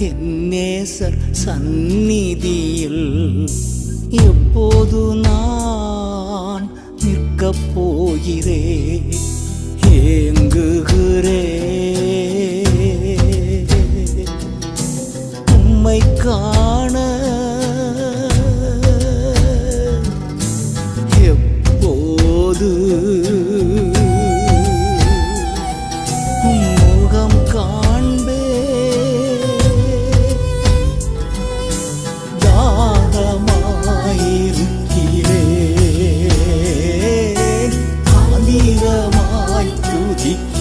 എന്നേസർ സന്നിധിയിൽ எப்போது நான் நிற்கப் போகிறேன்? ஏங்குகிறேன். உம்மை காண எப்போது ঠিক